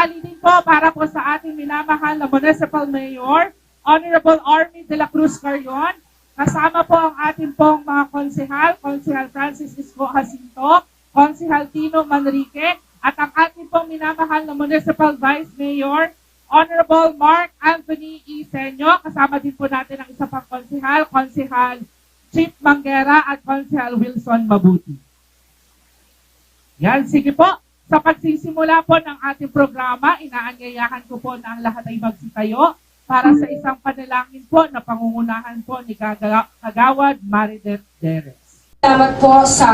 tanghali din po para po sa ating minamahal na Municipal Mayor, Honorable Army de la Cruz Carrion. Kasama po ang ating pong mga konsehal, Konsehal Francis Isko Jacinto, Konsehal Tino Manrique, at ang ating pong minamahal na Municipal Vice Mayor, Honorable Mark Anthony Isenyo. Kasama din po natin ang isa pang konsehal, Konsehal Chief Manguera at Konsehal Wilson Mabuti. Yan, sige po. Sa pagsisimula po ng ating programa, inaanyayahan ko po na ang lahat ay magsitayo para sa isang panalangin po na pangungunahan po ni Kaga- Kagawad Maridet Deres. Salamat po sa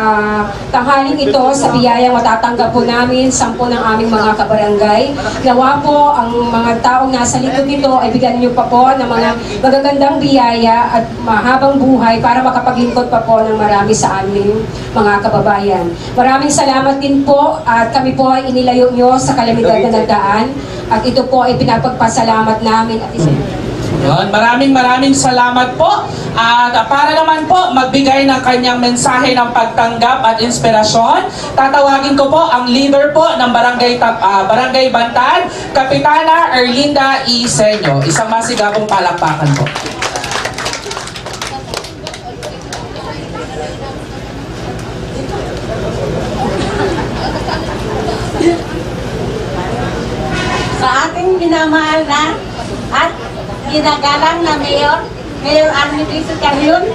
tanghaling ito, sa biyayang matatanggap po namin, sampo ng aming mga kabarangay. Nawa po ang mga taong nasa likod nito ay bigyan niyo pa po ng mga magagandang biyaya at mahabang buhay para makapaglingkod pa po ng marami sa aming mga kababayan. Maraming salamat din po at kami po ay inilayo niyo sa kalamidad na nagdaan at ito po ay pinapagpasalamat namin at isa Yun, maraming maraming salamat po. At ah, para naman po magbigay ng kanyang mensahe ng pagtanggap at inspirasyon, tatawagin ko po ang leader po ng Barangay, ah, Barangay Bantad, Kapitana Erlinda E. Senyo. Isang masigabong palakpakan po. sa ating minamahal na ginagalang na Mayor, Mayor Army Cristo Carrion,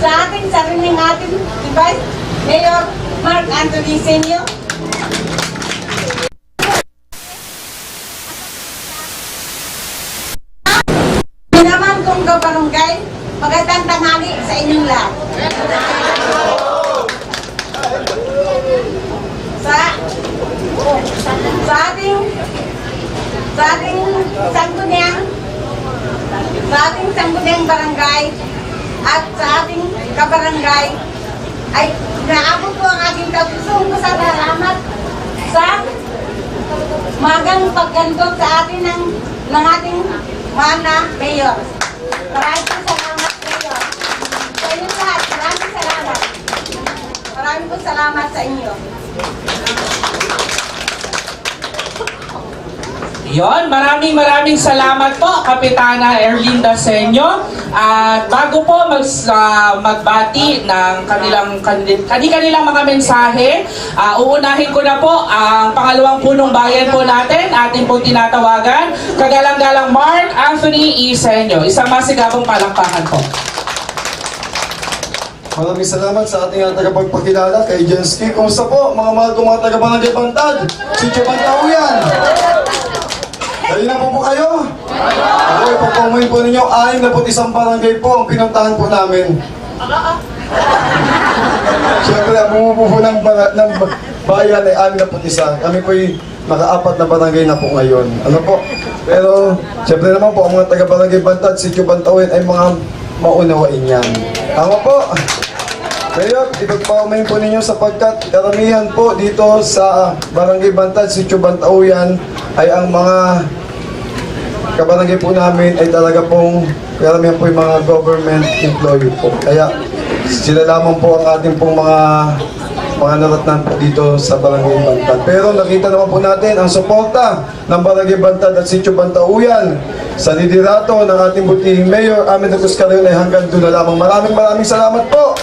sa ating sariling ating Vice Mayor Mark Anthony Senyo, naman kong kabarangay, magandang tanghali sa inyong lahat. Sa sa ating sa ating sangguniang sa ating sangguniang barangay at sa ating kabarangay ay naabot ko ang aking kapusong ko sa magang paggantot sa atin ng, ng ating mahal na mayor. Maraming salamat, mayor. Sa inyo lahat, maraming salamat. Maraming po salamat sa inyo. Yon, maraming maraming salamat po, Kapitana Erlinda Senyo. At bago po mag, ah, magbati ng kanilang kani-kanilang mga mensahe, ah, uunahin ko na po ang pangalawang punong bayan po natin, ating po tinatawagan, kagalang-galang Mark Anthony E. Senyo. Isang masigabong palakpakan po. Maraming salamat sa ating uh, tagapagpakilala kay Jensky. Kumusta po mga mga taga-Barangay Bantad? Si Chubantao yan! Dali na po po kayo? Ako, ipagpamuhin po ninyo, anim na po isang barangay po ang pinuntahan po namin. Siyempre, ang bumubuo po ng, bara- ng ba- bayan ay anim na po isa. Kami po ay nakaapat na barangay na po ngayon. Ano po? Pero, siyempre naman po, ang mga taga-barangay Bantad, si Chubantawin ay mga maunawain yan. Tama po. Ngayon, ipagpaumayin po ninyo sapagkat karamihan po dito sa Barangay Bantad, si Chubantauyan ay ang mga kabarangay po namin ay talaga pong karamihan po yung mga government employee po. Kaya sila lamang po ang ating pong mga mga naratnan po dito sa Barangay Bantad. Pero nakita naman po natin ang suporta ng Barangay Bantad at Sitio Bantauyan sa liderato ng ating butihing Mayor Amin Cruz Carrion ay hanggang doon na lamang. Maraming maraming salamat po!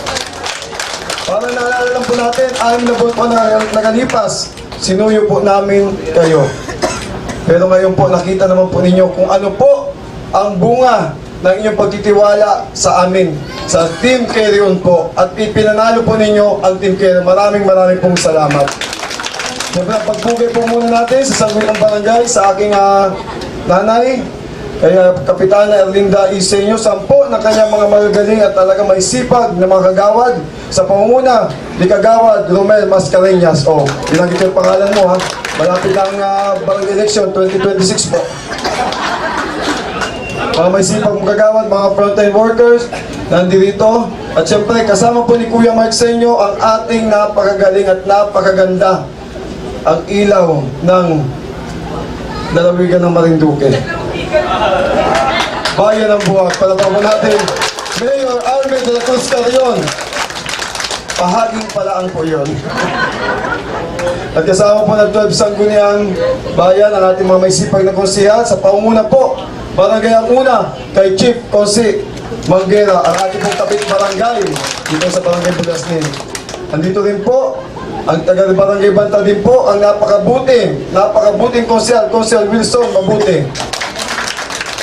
Para naalala lang po natin, anim na buwan po na nakalipas, sinuyo po namin kayo. Pero ngayon po, nakita naman po ninyo kung ano po ang bunga ng inyong pagtitiwala sa amin, sa Team Carrion po. At ipinanalo po ninyo ang Team Carrion. Maraming maraming pong salamat. Siyempre, pagpugay po muna natin sa Sanggol ng Barangay, sa aking ah, nanay, kaya Kapitana Erlinda Isenyo, sampo na kanyang mga magagaling at talaga may sipag na mga kagawad sa pangunguna ni Kagawad Romel Mascareñas. O, oh, binanggit ko yung pangalan mo ha. Malapit ang ah, barangay election 2026 po. Mga may sipag mga kagawad, mga frontline workers, nandito. At syempre, kasama po ni Kuya Mark Senyo ang ating napakagaling at napakaganda ang ilaw ng lalawigan ng Marinduque. Bayan ng buwak. Palapang natin Mayor Armin de la Cruz Carrion. Pahaging palaan po yun. At kasama po ng 12 Sangguniang Bayan ang ating mga may sipag na konsihal sa paunguna po. Barangay ang una kay Chief Consi Manguera, ang ating pong kapit barangay dito sa Barangay Bulasnin. Andito rin po ang taga Barangay Banta din po ang napakabuting, napakabuting konsihal, konsihal Wilson Mabuti.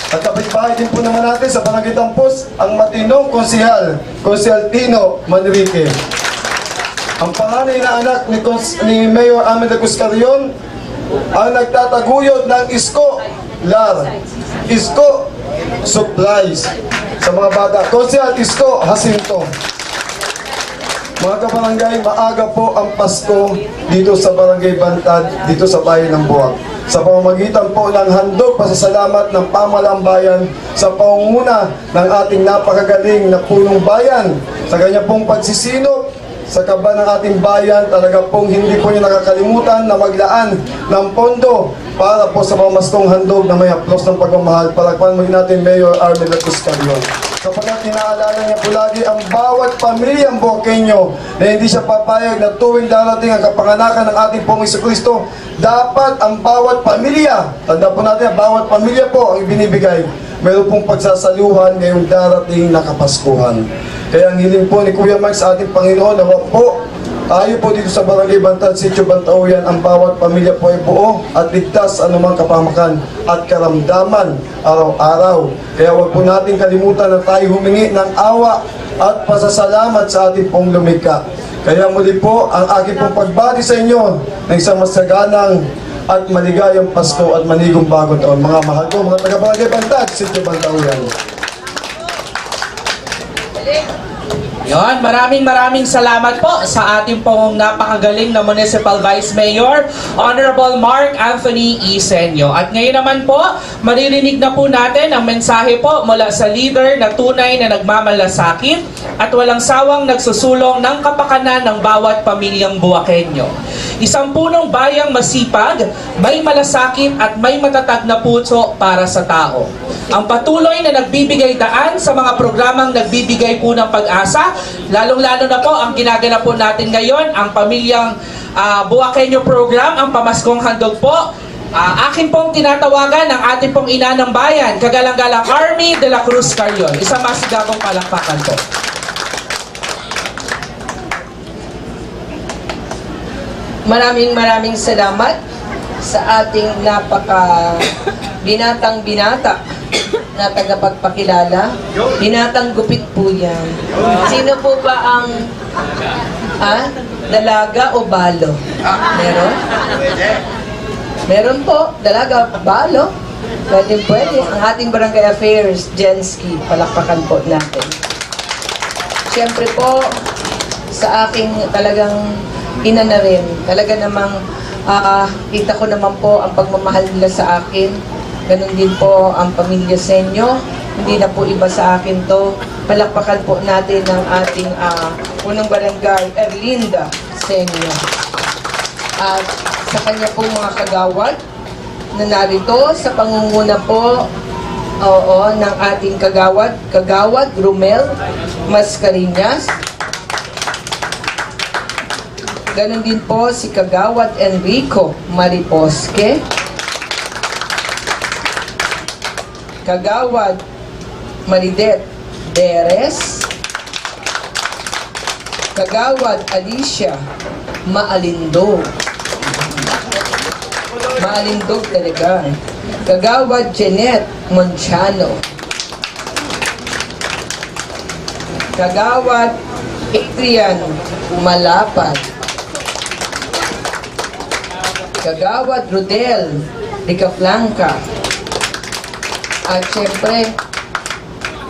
At kapitbahay din po naman natin sa Barangay Tampos, ang matinong konsihal, konsihal Tino Manrique. Ang panganay na anak ni, ni Mayor Amin de Cuscarion ang nagtataguyod ng Isko Lar. Isko Supplies sa mga bata. Konsihal Isko Jacinto. Mga kabarangay, maaga po ang Pasko dito sa Barangay Bantad, dito sa bayan ng Buwag. Sa pamamagitan po ng handog pasasalamat ng pamalang bayan sa pangunguna ng ating napakagaling na punong bayan sa kanya pong pagsisinop sa kaba ng ating bayan, talaga pong hindi po niya nakakalimutan na maglaan ng pondo para po sa pamaskong handog na may aplos ng pagmamahal. Palakpan mo natin Mayor Armin Latus Carrion. Kapag inaalala niya po lagi ang bawat pamilyang Bokenyo na hindi siya papayag na tuwing darating ang kapanganakan ng ating pong Kristo, dapat ang bawat pamilya, tanda po natin, ang bawat pamilya po ang ibinibigay, meron pong pagsasaluhan ngayong darating na Kapaskuhan. Kaya ang hiling po ni Kuya Mike sa ating Panginoon, na po Tayo po dito sa Barangay Bantad, Sitio Bantauyan, ang bawat pamilya po ay buo at ligtas anumang kapamakan at karamdaman araw-araw. Kaya wag po natin kalimutan na tayo humingi ng awa at pasasalamat sa ating pong lumika. Kaya muli po, ang aking pong pagbati sa inyo ng isang masaganang at maligayang Pasko at manigong bagong taon. Mga mahal ko, mga taga-Barangay Bantad, Sitio Bantauyan. Yon, maraming maraming salamat po sa ating pong napakagaling na Municipal Vice Mayor, Honorable Mark Anthony Isenyo. At ngayon naman po, maririnig na po natin ang mensahe po mula sa leader na tunay na nagmamalasakit at walang sawang nagsusulong ng kapakanan ng bawat pamilyang Buwakenyo. Isang punong bayang masipag, may malasakit at may matatag na puso para sa tao. Ang patuloy na nagbibigay daan sa mga programang nagbibigay po ng pag-asa, lalong-lalo na po ang ginaganap po natin ngayon, ang pamilyang uh, Buwakenyo program, ang Pamaskong Handog po. Ah, akin pong tinatawagan ang ating pong ina ng bayan, kagalang-galang Army de la Cruz Carrion. Isang masigabong palakpakan po. Maraming maraming salamat sa ating napaka binatang binata na tagapagpakilala. Binatang gupit po yan. Sino po ba ang ah, dalaga o balo? Meron? Meron po, dalaga, balo. Pwede, pwede. Ang ating barangay affairs, Jensky, palakpakan po natin. Siyempre po, sa aking talagang ina na rin, talaga namang ah, kita ko naman po ang pagmamahal nila sa akin. Ganon din po ang pamilya sa inyo. Hindi na po iba sa akin to. Palakpakan po natin ang ating ah, unang barangay, Erlinda Senyo. At sa kanya pong mga kagawad na narito sa pangunguna po oo, ng ating kagawad, kagawad Romel Mascarinas. Ganon din po si kagawad Enrico Mariposque. Kagawad Maridet Beres. Kagawad Alicia Maalindog. Maalindog talaga. Kagawad Jeanette Monchano. Kagawad Adrian Malapad. Kagawad Rodel Ricaflanca. At syempre,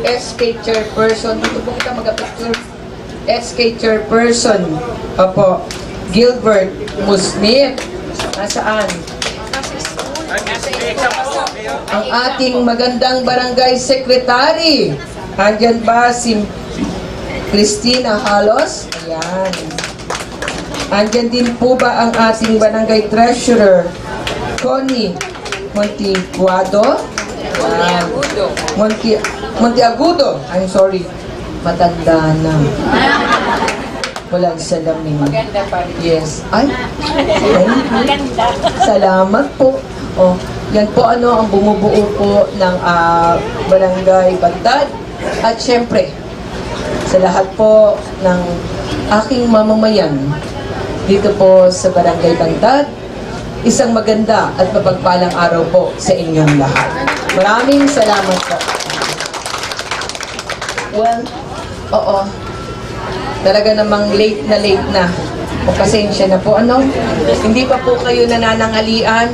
SK Chairperson, dito po kita mag-picture. SK Chairperson, Apo, Gilbert Musnip. Nasaan? Ang ating magandang barangay secretary. Andyan ba si Christina Halos? Ayan. Andyan din po ba ang ating barangay treasurer? Connie Montiguado? Montiagudo. Monti Montiagudo. I'm sorry. matanda na. Walang salamin. Maganda pa Yes. Ay, thank you. Salamat po. Oh, yan po ano ang bumubuo po ng ah, barangay Bantad. At syempre, sa lahat po ng aking mamamayan dito po sa barangay Bantad, isang maganda at mapagpalang araw po sa inyong lahat. Maraming salamat po. Well, oo. Talaga namang late na late na. O pasensya na po. Ano? Hindi pa po kayo nananangalian.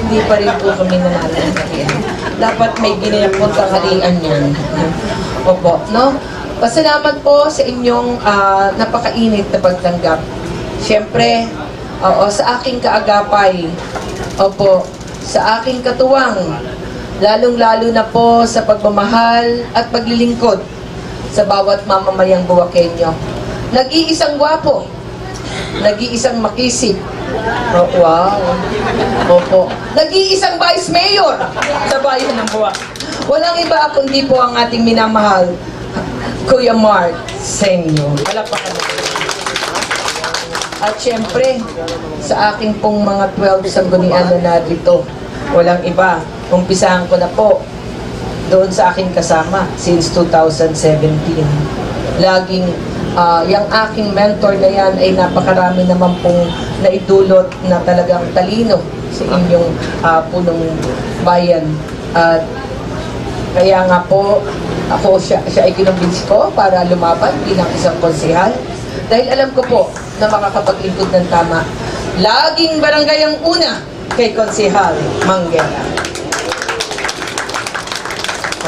Hindi pa rin po kami nananangalian. Dapat may ginayang po tanghalian yan. Opo, no? Pasalamat po sa inyong ah, napakainit na pagtanggap. Siyempre, oo, sa aking kaagapay, opo, sa aking katuwang, lalong-lalo na po sa pagmamahal at paglilingkod sa bawat mamamayang Buwakenyo. Nag-iisang gwapo, nag-iisang makisip. Oh, wow. Opo. Nag-iisang vice mayor sa bayan ng Buwak. Walang iba kundi po ang ating minamahal, Kuya Mark Senyo. Palakpakan natin. At syempre, sa aking pong mga 12 sanggunian na narito, walang iba. Umpisahan ko na po doon sa aking kasama since 2017. Laging, ah, yung aking mentor na yan ay napakarami naman pong naidulot na talagang talino sa inyong ah, punong bayan. At kaya nga po, ako siya, siya ay kinumbinsi ko para lumaban bilang isang konsehal. Dahil alam ko po na makakapaglingkod ng tama. Laging barangay ang una kay konsehal Manggela.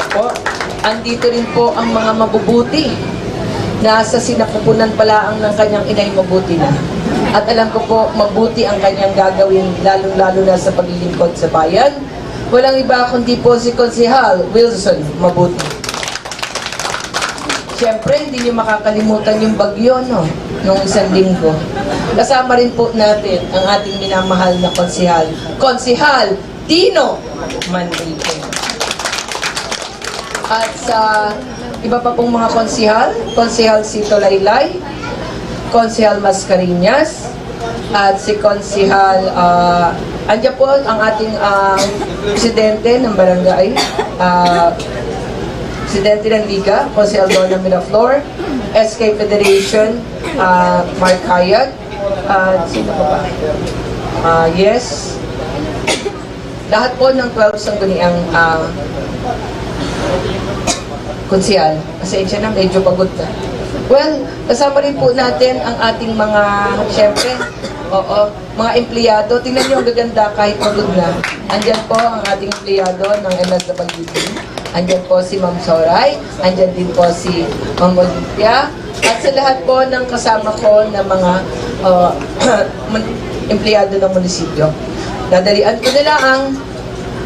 Ako, andito rin po ang mga mabubuti. Nasa sinapupunan pala ang ng kanyang inay mabuti na. At alam ko po, mabuti ang kanyang gagawin, lalong-lalo na sa paglilingkod sa bayan. Walang iba kundi po si Konsehal Wilson Mabuti. Siyempre, hindi niyo makakalimutan yung bagyo, no? Nung isang linggo. Kasama rin po natin ang ating minamahal na konsihal. Konsihal Tino Manrique. At sa iba pa pong mga konsihal, konsihal Sito Laylay, konsihal Mascarinas, at si konsihal, uh, andyan po ang ating ah, presidente ng barangay, ah, Presidente ng Liga, Jose Aldona Miraflor, SK Federation, uh, Mark Hayat, at sino pa ba? Ah, yes. Lahat po ng 12 sangguniang uh, konsihal. Pasensya na, medyo pagod na. Well, kasama rin po natin ang ating mga, syempre, oo, mga empleyado. Tingnan niyo ang gaganda kahit pagod na. Andyan po ang ating empleyado ng MSWD. Andyan po si Ma'am Soray. Andyan din po si Ma'am Olympia. At sa lahat po ng kasama ko na mga uh, empleyado ng munisipyo. Dadalian ko na lang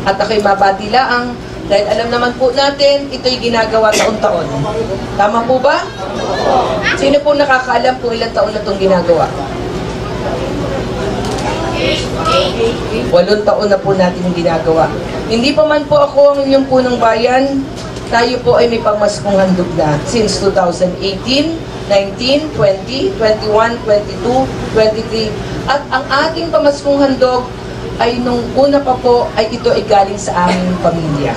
at ako'y mabati laang dahil alam naman po natin, ito'y ginagawa taon-taon. Tama po ba? Sino po nakakaalam kung ilang taon na itong ginagawa? Walong taon na po natin ginagawa. Hindi pa man po ako ang inyong punong bayan, tayo po ay may pamaskong handog na since 2018, 19, 20, 21, 22, 23. At ang ating pamaskong handog ay nung una pa po ay ito ay galing sa aming pamilya.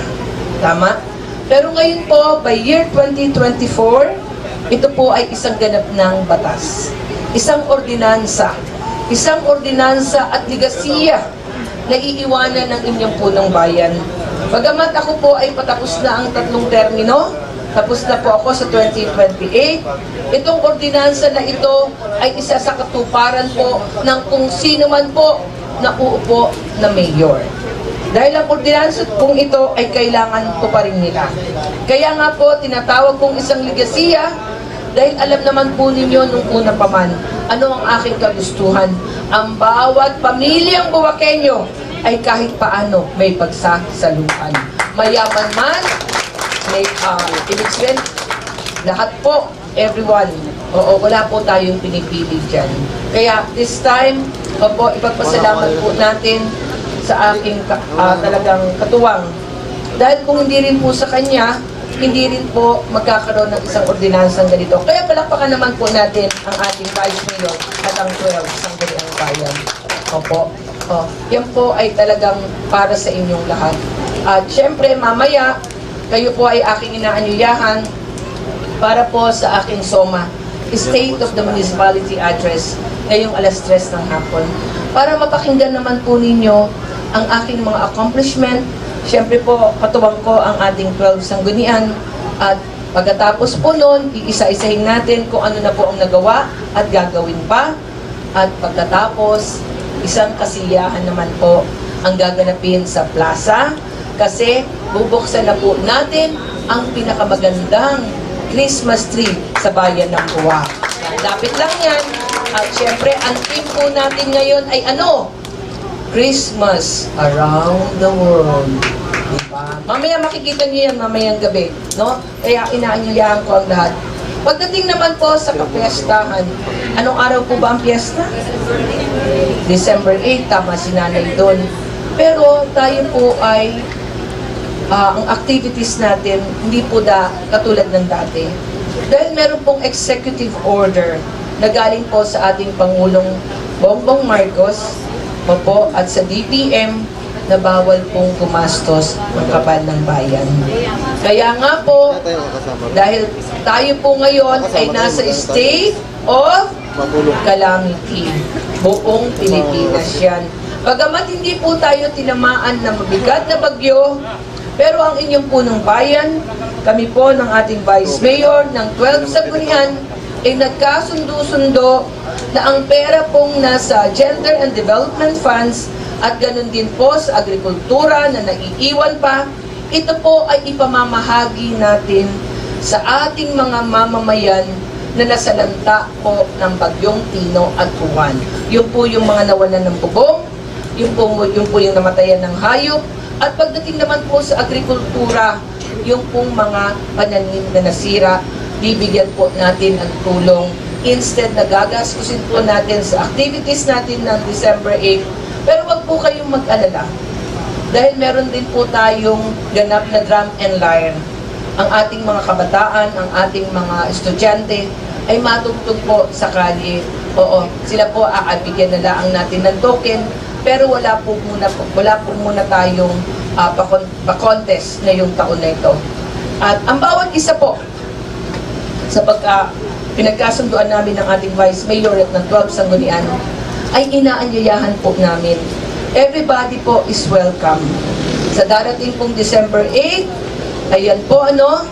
Tama? Pero ngayon po, by year 2024, ito po ay isang ganap ng batas. Isang ordinansa. Isang ordinansa at ligasiya na iiwanan ng inyong punong bayan. Bagamat ako po ay patapos na ang tatlong termino, tapos na po ako sa 2028, itong ordinansa na ito ay isa sa katuparan po ng kung sino man po na uupo na mayor. Dahil ang ordinansa kung ito ay kailangan ko pa rin nila. Kaya nga po, tinatawag kong isang ligasiya dahil alam naman po ninyo nung una pa man, ano ang aking kagustuhan. Ang bawat pamilyang Buwakenyo ay kahit paano may pagsasaluhan. Mayaman man, may uh, ibig lahat po, everyone, oo, wala po tayong pinipili dyan. Kaya this time, opo, ipagpasalamat po natin sa aking ah, talagang katuwang. Dahil kung hindi rin po sa kanya, hindi rin po magkakaroon ng isang ordinansang ganito. Kaya palakpakan naman po natin ang ating Vice Mayor at ang 12 Sangguniang Bayan. Opo. Oh, yan po ay talagang para sa inyong lahat. At syempre, mamaya, kayo po ay aking inaanyuyahan para po sa aking SOMA, State of the Municipality Address, ngayong alas 3 ng hapon. Para mapakinggan naman po ninyo ang aking mga accomplishment. Siyempre po, katuwang ko ang ating 12 sanggunian. At pagkatapos po noon, iisa-isahin natin kung ano na po ang nagawa at gagawin pa. At pagkatapos, isang kasiyahan naman po ang gaganapin sa plaza kasi bubuksan na po natin ang pinakamagandang Christmas tree sa bayan ng Buwa. Lapit lang yan. At syempre, ang theme po natin ngayon ay ano? Christmas around the world. Diba? Mamaya makikita niyo yan mamayang gabi. No? Kaya inaanyayahan ko ang lahat. Pagdating naman po sa kapiestahan, anong araw po ba ang piyesta? December 8, tama si nanay doon. Pero tayo po ay, ah, ang activities natin, hindi po da, katulad ng dati. Dahil meron pong executive order na galing po sa ating Pangulong Bongbong Marcos, opo, at sa DPM, na bawal pong gumastos ng kapal ng bayan. Kaya nga po, dahil tayo po ngayon ay nasa state of calamity. Buong Pilipinas yan. Bagamat hindi po tayo tinamaan ng mabigat na bagyo, pero ang inyong punong bayan, kami po ng ating Vice Mayor ng 12 Sagunian, ay nagkasundo-sundo na ang pera pong nasa Gender and Development Funds at ganun din po sa agrikultura na naiiwan pa, ito po ay ipamamahagi natin sa ating mga mamamayan na nasalanta po ng bagyong Tino at Juan. Yung po yung mga nawalan ng bubong, yung po, yung po yung namatayan ng hayop, at pagdating naman po sa agrikultura, yung pong mga pananim na nasira, bibigyan po natin ang tulong. Instead na gagastusin po natin sa activities natin ng December 8, pero wag po kayong mag-alala. Dahil meron din po tayong ganap na drum and lyre. Ang ating mga kabataan, ang ating mga estudyante ay matugtog po sa kalye. Oo, sila po aabigyan na lang natin ng token, pero wala po muna po, wala po muna tayong uh, pa-contest na yung taon na ito. At ang bawat isa po, sa pagka pinagkasunduan namin ng ating Vice Mayor at ng 12 Sanggunian, ay inaanyayahan po namin. Everybody po is welcome. Sa darating pong December 8, ayan po ano,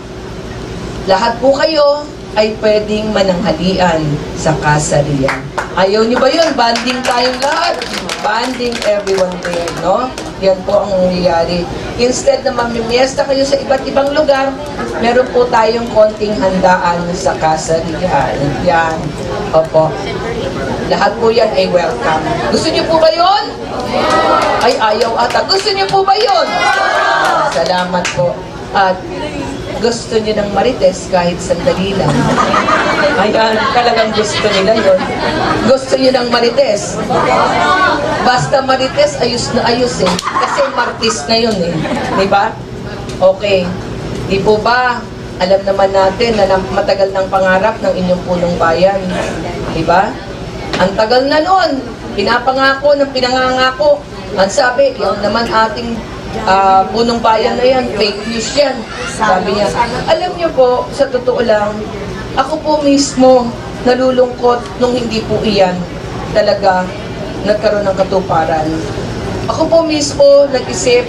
lahat po kayo ay pwedeng mananghalian sa kasarian. Ayaw niyo ba yun? Banding tayong lahat. Banding everyone there, no? Yan po ang nangyayari. Instead na mamimiesta kayo sa iba't ibang lugar, meron po tayong konting handaan sa kasarian. Yan. Opo. Lahat po yan ay welcome. Gusto niyo po ba yun? Ay, ayaw ata. Gusto niyo po ba yun? Salamat po. At gusto niyo ng marites kahit sandali lang. Ayan, talagang gusto nila yun. Gusto niyo ng marites. Basta marites, ayos na ayos eh. Kasi martis na yun eh. Di ba? Okay. Di po ba, alam naman natin na matagal ng pangarap ng inyong punong bayan. Di ba? Ang tagal na noon, pinapangako ng pinangangako. Ang sabi, yung naman ating ah, punong bayan na yan, fake news yan. Sabi niya, alam niyo po, sa totoo lang, ako po mismo nalulungkot nung hindi po iyan talaga nagkaroon ng katuparan. Ako po mismo nag-isip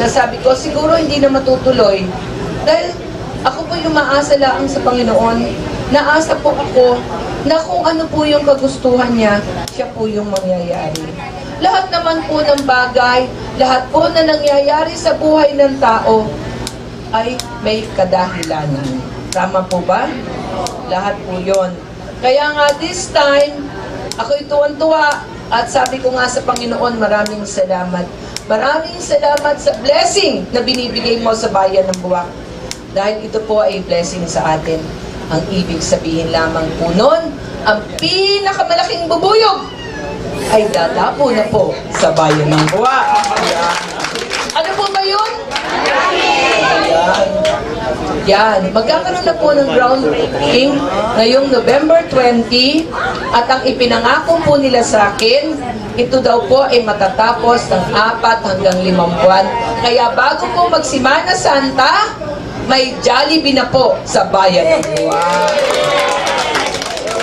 na sabi ko, siguro hindi na matutuloy. Dahil ako po yung maasa lang sa Panginoon. Naasa po ako na kung ano po yung kagustuhan niya, siya po yung mangyayari. Lahat naman po ng bagay, lahat po na nangyayari sa buhay ng tao ay may kadahilanan. Tama po ba? Lahat po yon. Kaya nga this time, ako tuwan-tuwa at sabi ko nga sa Panginoon, maraming salamat. Maraming salamat sa blessing na binibigay mo sa bayan ng Buwak. Dahil ito po ay blessing sa atin. Ang ibig sabihin lamang po nun, ang pinakamalaking bubuyog ay dadapo na po sa bayan ng Buwak. Ano po ba yun? Ayan. Yan, magkakaroon na po ng groundbreaking ngayong November 20 at ang ipinangako po nila sa akin, ito daw po ay matatapos ng apat hanggang limang buwan. Kaya bago po magsimana Santa, may Jollibee na po sa bayan ng Buwak.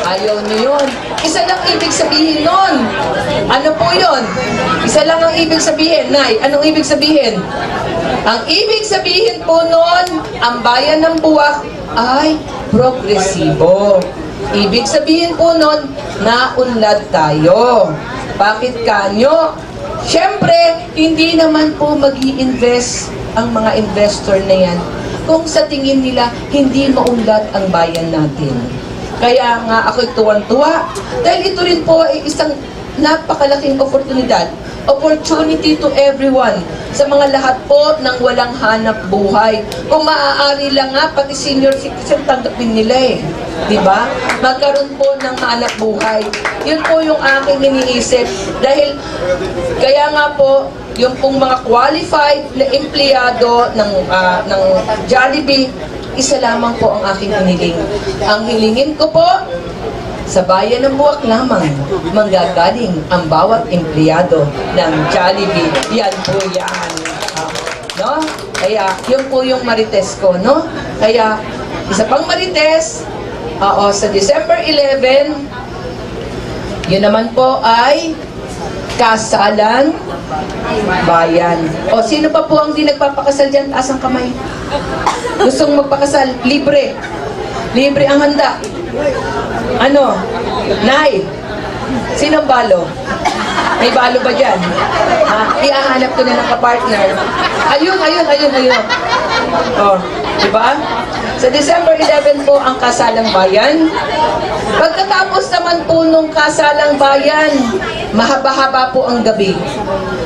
Ayaw niyo yun. Isa lang ibig sabihin nun. Ano po yun? Isa lang ang ibig sabihin. Nay, anong ibig sabihin? Ang ibig sabihin po nun, ang bayan ng buwak ay progresibo. Ibig sabihin po nun, naunlad tayo. Bakit kanyo? Siyempre, hindi naman po mag invest ang mga investor na yan kung sa tingin nila hindi maunlad ang bayan natin. Kaya nga ako'y tuwan-tuwa dahil ito rin po ay isang napakalaking oportunidad opportunity to everyone sa mga lahat po ng walang hanap buhay. Kung maaari lang nga, pati senior citizen tanggapin nila eh. Di ba? Magkaroon po ng hanap buhay. Yun po yung aking iniisip. Dahil, kaya nga po, yung pong mga qualified na empleyado ng, ah, ng Jollibee, isa lamang po ang aking hiniling. Ang hilingin ko po, sa bayan ng Buwak lamang, manggagaling ang bawat empleyado ng Jollibee. Yan po yan. No? Kaya, yun po yung marites ko, no? Kaya, isa pang marites, oo, sa December 11, yun naman po ay kasalan bayan. O, sino pa po ang di nagpapakasal dyan? Taas ang kamay. Gustong magpakasal, libre. Libre ang handa. Ano? Nay, sinong balo? May balo ba dyan? Ha? Iahanap ko na ng kapartner. Ayun, ayun, ayun, ayun. Oh, di ba? Sa December 11 po ang kasalang bayan. Pagkatapos naman po nung kasalang bayan, mahaba-haba po ang gabi.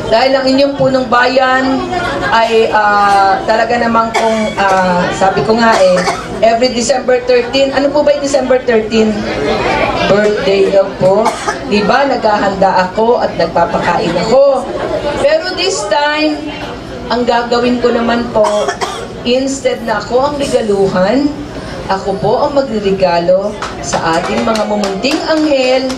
Dahil ang inyong punong bayan ay ah, talaga namang kung, ah, sabi ko nga eh, every December 13, ano po ba yung December 13? Birthday daw po. Diba, naghahanda ako at nagpapakain ako. Pero this time, ang gagawin ko naman po, instead na ako ang regaluhan, ako po ang magregalo sa ating mga mumunting anghel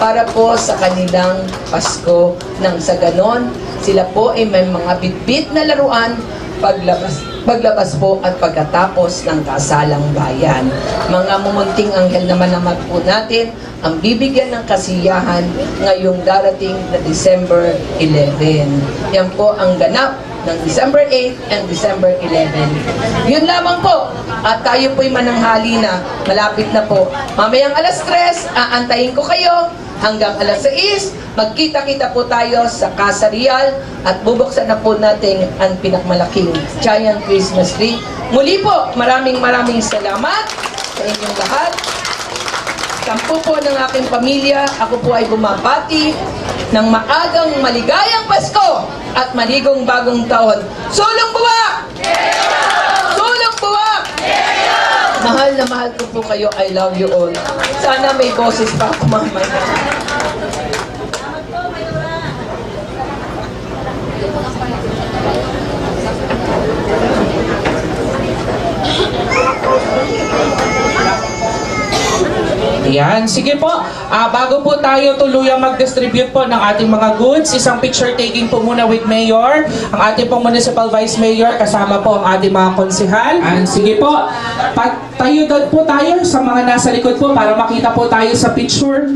para po sa kanilang Pasko. Nang sa ganon, sila po ay may mga bitbit na laruan paglabas, paglabas po at pagkatapos ng kasalang bayan. Mga mumunting anghel naman naman po natin ang bibigyan ng kasiyahan ngayong darating na December 11. Yan po ang ganap ng December 8 and December 11. Yun lamang po. At tayo po'y mananghali na. Malapit na po. Mamayang alas 3, aantayin ko kayo. Hanggang alas 6, magkita-kita po tayo sa Casa Real at bubuksan na po natin ang pinakmalaking giant Christmas tree. Muli po, maraming maraming salamat sa inyong lahat. Sampu po ng aking pamilya, ako po ay bumabati ng maagang maligayang Pasko at maligong bagong taon. Sulong buwak! Sulong buwak! Mahal na mahal ko po kayo. I love you all. Sana may boses pa ako mamaya. Yan. Sige po, ah, bago po tayo tuluyang mag-distribute po ng ating mga goods, isang picture taking po muna with Mayor, ang ating pong Municipal Vice Mayor, kasama po ang ating mga konsihal. And sige po, tayo doon po tayo sa mga nasa likod po para makita po tayo sa picture.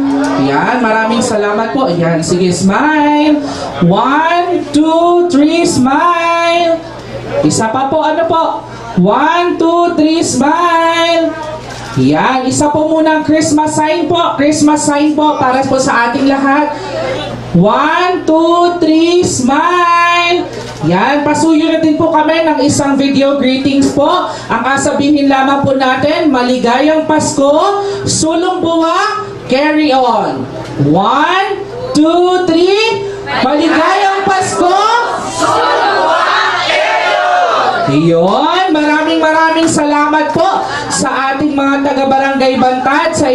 Yan, maraming salamat po. Yan, sige, smile. One, two, three, smile. Isa pa po, ano po? One, two, three, smile. Yan, isa po muna ang Christmas sign po. Christmas sign po para po sa ating lahat. One, two, three, smile! Yan, pasuyo na din po kami ng isang video greetings po. Ang kasabihin lamang po natin, maligayang Pasko, sulong buwa, carry on. One, two, three, maligayang Pasko, Iyon, maraming maraming salamat po mga taga-barangay Bantad sa